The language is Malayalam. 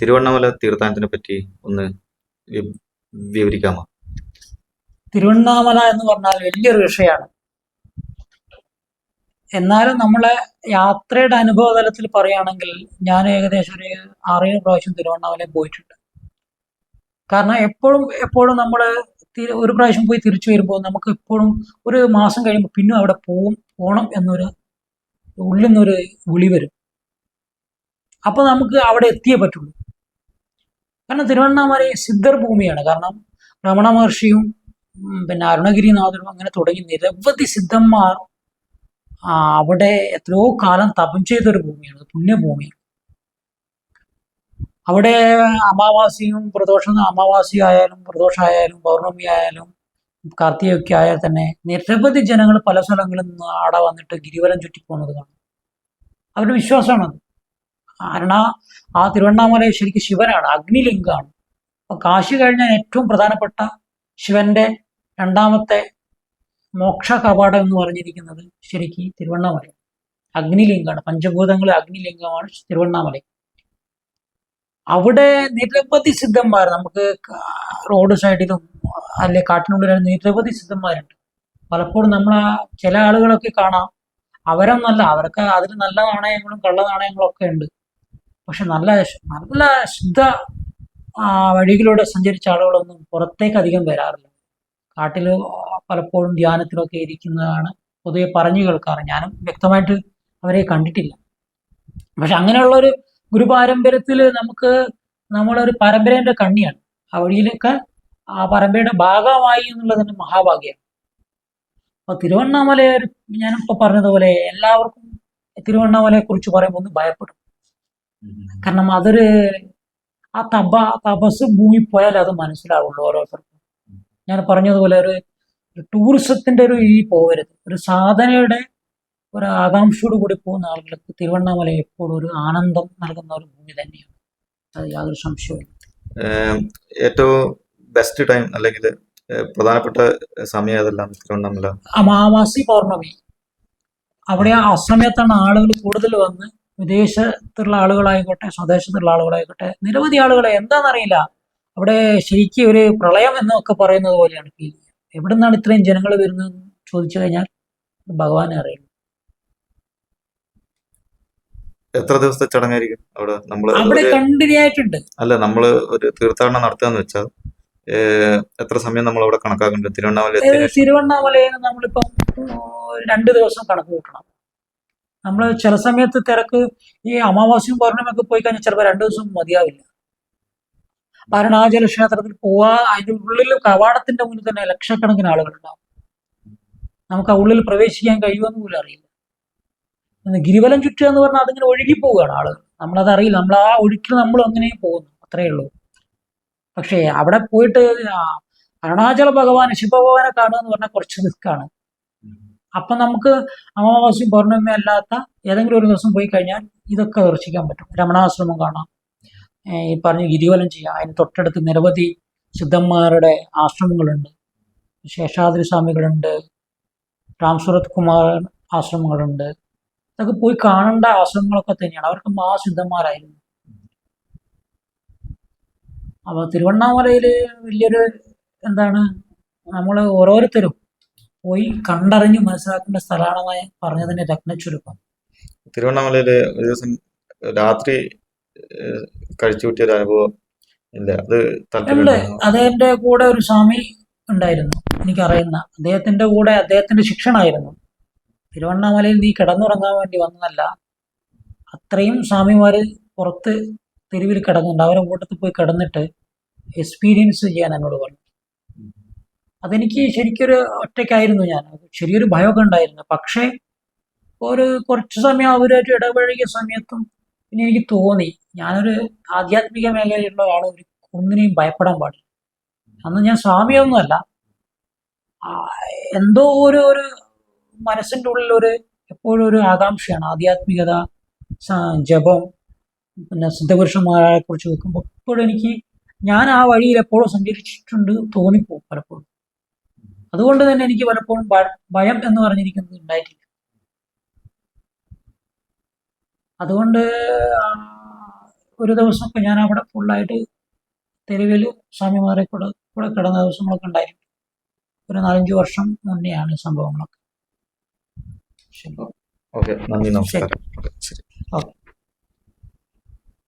തിരുവണ്ണാമല തീർത്ഥാടനത്തിനെ പറ്റി ഒന്ന് വിവരിക്കാമോ? തിരുവണ്ണാമല എന്ന് പറഞ്ഞാൽ വലിയൊരു വിഷയമാണ് എന്നാലും നമ്മളെ യാത്രയുടെ അനുഭവ തലത്തിൽ പറയുകയാണെങ്കിൽ ഞാൻ ഏകദേശം ഒരു ആറേഴ് പ്രാവശ്യം തിരുവണ്ണാമലയിൽ പോയിട്ടുണ്ട്. കാരണം എപ്പോഴും എപ്പോഴും നമ്മൾ ഒരു പ്രാവശ്യം പോയി തിരിച്ചു വരുമ്പോൾ നമുക്ക് എപ്പോഴും ഒരു മാസം കഴിയുമ്പോൾ പിന്നും അവിടെ പോവും പോകണം എന്നൊരു ഉള്ളിൽ നിന്നൊരു വിളി വരും. അപ്പോൾ നമുക്ക് അവിടെ എത്തിയേ പറ്റുള്ളൂ. കാരണം തിരുവണ്ണാമല സിദ്ധർ ഭൂമിയാണ് കാരണം രമണ മഹർഷിയും പിന്നെ അരുണഗിരിനാഥനും അങ്ങനെ തുടങ്ങി നിരവധി സിദ്ധന്മാർ അവിടെ എത്രയോ കാലം തപം ചെയ്തൊരു ഭൂമിയാണ്. പുണ്യഭൂമി. അവിടെ അമാവാസിയും പ്രദോഷ അമാവാസി ആയാലും പ്രദോഷമായാലും പൗർണമി ആയാലും കാർത്തികയൊക്കെ ആയാൽ തന്നെ നിരവധി ജനങ്ങൾ പല സ്ഥലങ്ങളിൽ നിന്ന് ആടെ വന്നിട്ട് ഗിരിവലം ചുറ്റി പോകുന്നത് കാണും. അവരുടെ വിശ്വാസമാണത്. കാരണം ആ തിരുവണ്ണാമല ശരിക്കും ശിവനാണ് അഗ്നിലിംഗമാണ് അപ്പൊ കാശി കഴിഞ്ഞ ഏറ്റവും പ്രധാനപ്പെട്ട ശിവന്റെ രണ്ടാമത്തെ മോക്ഷ കവാടം എന്ന് പറഞ്ഞിരിക്കുന്നത് ശരിക്കും തിരുവണ്ണാമല അഗ്നിലിംഗമാണ് പഞ്ചഭൂതങ്ങളെ അഗ്നിലിംഗമാണ് തിരുവണ്ണാമല അവിടെ നിരവധി സിദ്ധന്മാർ നമുക്ക് റോഡ് സൈഡിലും അല്ലെ കാട്ടിനുള്ളിലും നിരവധി സിദ്ധന്മാരുണ്ട്. പലപ്പോഴും നമ്മൾ ചില ആളുകളൊക്കെ കാണാം. അവരൊന്നല്ല അവർക്ക് അതിൽ നല്ല നാണയങ്ങളും കള്ള നാണയങ്ങളും ഒക്കെ ഉണ്ട്. പക്ഷെ നല്ല നല്ല ശുദ്ധ വഴികളിലൂടെ സഞ്ചരിച്ച ആളുകളൊന്നും പുറത്തേക്ക് അധികം വരാറില്ല. കാട്ടിൽ പലപ്പോഴും ധ്യാനത്തിലൊക്കെ ഇരിക്കുന്നതാണ് പൊതുവെ പറഞ്ഞു കേൾക്കാറ്. ഞാനും വ്യക്തമായിട്ട് അവരെ കണ്ടിട്ടില്ല. പക്ഷെ അങ്ങനെയുള്ളൊരു ഗുരുപാരമ്പര്യത്തിൽ നമുക്ക് നമ്മളൊരു പരമ്പരേന്റെ കണ്ണിയാണ്. ആ വഴിയിലൊക്കെ ആ പരമ്പരയുടെ ഭാഗമായി എന്നുള്ളത് തന്നെ മഹാഭാഗ്യമാണ് അപ്പൊ തിരുവണ്ണാമല ഞാനിപ്പോ പറഞ്ഞതുപോലെ എല്ലാവർക്കും തിരുവണ്ണാമലയെ കുറിച്ച് പറയുമ്പോൾ ഒന്ന് ഭയപ്പെടും. കാരണം അതൊരു ആ തപ തപസ് ഭൂമി പോയാൽ അത് മനസ്സിലാവുള്ളൂ ഓരോരുത്തർക്കും. ഞാൻ പറഞ്ഞതുപോലെ ഒരു ടൂറിസത്തിന്റെ ഒരു ഈ പോകരുത് ഒരു സാധനയുടെ ഒരു ആകാംക്ഷയോട് കൂടി പോകുന്ന ആളുകൾക്ക് തിരുവണ്ണാമല എപ്പോഴും ഒരു ആനന്ദം നൽകുന്ന ഒരു ഭൂമി തന്നെയാണ്. അത് യാതൊരു സംശയവും ഏറ്റവും ബെസ്റ്റ് ടൈം അല്ലെങ്കിൽ പ്രധാനപ്പെട്ട സമയം ഏതെല്ലാം തിരുവണ്ണാമല? അമാവാസി പൗർണമി. അവിടെ ആ സമയത്താണ് ആളുകൾ കൂടുതൽ വന്ന് വിദേശത്തുള്ള ആളുകളായിക്കോട്ടെ സ്വദേശത്തുള്ള ആളുകളായിക്കോട്ടെ നിരവധി ആളുകളെ എന്താണെന്നറിയില്ല. അവിടെ ശരിക്കും ഒരു പ്രളയം എന്നൊക്കെ പറയുന്നത് പോലെയാണ് ഫീൽ ചെയ്യുക എവിടെ നിന്നാണ് ഇത്രയും ജനങ്ങൾ വരുന്നതെന്ന് ചോദിച്ചു കഴിഞ്ഞാൽ ഭഗവാനെ അറിയില്ല എത്ര ദിവസത്തെ ചടങ്ങായിരിക്കും അവിടെ? നമ്മൾ അവിടെ കണ്ടിന്യൂ ആയിട്ടുണ്ട് അല്ല നമ്മൾ ഒരു തീർത്ഥാടനം നടത്തുകയെന്ന് വെച്ചാൽ എത്ര സമയം നമ്മൾ അവിടെ കണക്കാക്കുന്നുണ്ട് തിരുവണ്ണാമല തിരുവണ്ണാമലയിൽ നമ്മളിപ്പം രണ്ട് ദിവസം കണക്ക് കൂട്ടണം. നമ്മൾ ചില സമയത്ത് തിരക്ക് ഈ അമാവാസ്യം പൗർണമൊക്കെ പോയി കഴിഞ്ഞാൽ ചിലപ്പോൾ രണ്ടു ദിവസം മതിയാവില്ല. അരുണാചല ക്ഷേത്രത്തിൽ പോവാ അതിന്റെ ഉള്ളിൽ കവാടത്തിന്റെ മുന്നിൽ തന്നെ ലക്ഷക്കണക്കിന് ആളുകളുണ്ടാവും. നമുക്ക് ആ ഉള്ളിൽ പ്രവേശിക്കാൻ കഴിയുമെന്ന് പോലും അറിയില്ല. ഗിരിവലം ചുറ്റുക എന്ന് പറഞ്ഞാൽ അതിങ്ങനെ ഒഴുകി പോവുകയാണ് ആളുകൾ. നമ്മളത് അറിയില്ല. നമ്മൾ ആ ഒഴുക്കിൽ നമ്മൾ അങ്ങനെ പോകുന്നു. അത്രയേ ഉള്ളൂ. പക്ഷേ അവിടെ പോയിട്ട് അരുണാചല ഭഗവാൻ ശിവഭഗവാനെ കാണുക എന്ന് പറഞ്ഞാൽ കുറച്ച് റിസ്ക്കാണ്. അപ്പൊ നമുക്ക് അമാവാസ്യം പൗർണമി അല്ലാത്ത ഏതെങ്കിലും ഒരു ദിവസം പോയി കഴിഞ്ഞാൽ ഇതൊക്കെ ദർശിക്കാൻ പറ്റും. രമണാശ്രമം കാണാം. ഈ പറഞ്ഞ ഗിരിവലം ചെയ്യാം. അതിന് തൊട്ടടുത്ത് നിരവധി സിദ്ധന്മാരുടെ ആശ്രമങ്ങളുണ്ട്. ശേഷാദ്രി സ്വാമികളുണ്ട്. രാംസുരത് കുമാർ ആശ്രമങ്ങളുണ്ട്. ഇതൊക്കെ പോയി കാണേണ്ട ആശ്രമങ്ങളൊക്കെ തന്നെയാണ്. അവർക്ക് മഹാസിദ്ധന്മാരായിരുന്നു അപ്പോൾ തിരുവണ്ണാമലയിൽ വലിയൊരു എന്താണ് നമ്മൾ ഓരോരുത്തരും പോയി കണ്ടറിഞ്ഞ് മനസ്സിലാക്കേണ്ട സ്ഥലമാണെന്ന് പറഞ്ഞതിന്റെ രത്നച്ചുരുക്കം. തിരുവണ്ണാമലയിൽ ഒരു ദിവസം രാത്രി കഴിച്ചു കൂട്ടിയ ഒരു അനുഭവം ഇല്ല. അത് ഉണ്ട്. അദ്ദേഹത്തിന്റെ കൂടെ ഒരു സ്വാമി ഉണ്ടായിരുന്നു എനിക്കറിയുന്ന. അദ്ദേഹത്തിന്റെ കൂടെ അദ്ദേഹത്തിന്റെ ശിക്ഷണായിരുന്നു. തിരുവണ്ണാമലയിൽ നീ കിടന്നുറങ്ങാൻ വേണ്ടി വന്നതല്ല. അത്രയും സ്വാമിമാര് പുറത്ത് തെരുവിൽ കിടന്നുണ്ട്. അവരെ കൂട്ടത്തിൽ പോയി കിടന്നിട്ട് എക്സ്പീരിയൻസ് ചെയ്യാൻ എന്നോട് പറഞ്ഞു. അതെനിക്ക് ശരിക്കൊരു ഒറ്റയ്ക്കായിരുന്നു ഞാൻ. ചെറിയൊരു ഭയമൊക്കെ ഉണ്ടായിരുന്നു. പക്ഷേ ഒരു കുറച്ച് സമയം അവരായിട്ട് ഇടപഴകിയ സമയത്തും പിന്നെ എനിക്ക് തോന്നി. ഞാനൊരു ആധ്യാത്മിക മേഖലയിലുള്ള ഒരാൾ ഒരു ഒന്നിനെയും ഭയപ്പെടാൻ പാടില്ല. അന്ന് ഞാൻ സ്വാമിയൊന്നുമല്ല. എന്തോ ഒരു ഒരു മനസ്സിന്റെ ഉള്ളിൽ ഒരു എപ്പോഴും ഒരു ആകാംക്ഷയാണ്. ആധ്യാത്മികത ജപം പിന്നെ സിദ്ധപുരുഷന്മാരെ കുറിച്ച് വെക്കുമ്പോൾ എപ്പോഴും എനിക്ക് ഞാൻ ആ വഴിയിൽ എപ്പോഴും സഞ്ചരിച്ചിട്ടുണ്ട് തോന്നിപ്പോകും പലപ്പോഴും. അതുകൊണ്ട് തന്നെ എനിക്ക് പലപ്പോഴും ഭയം എന്ന് പറഞ്ഞിരിക്കുന്നത് ഉണ്ടായിട്ടില്ല. അതുകൊണ്ട് ഒരു ദിവസമൊക്കെ ഞാൻ അവിടെ ഫുള്ളായിട്ട് തെരുവിൽ സ്വാമിമാരെ കൂടെ കൂടെ കിടന്ന ദിവസങ്ങളൊക്കെ ഉണ്ടായിരുന്നു. ഒരു നാലഞ്ച് വർഷം മുന്നെയാണ് സംഭവങ്ങളൊക്കെ. ശരി. ഓക്കെ നന്ദി നമസ്കാരം.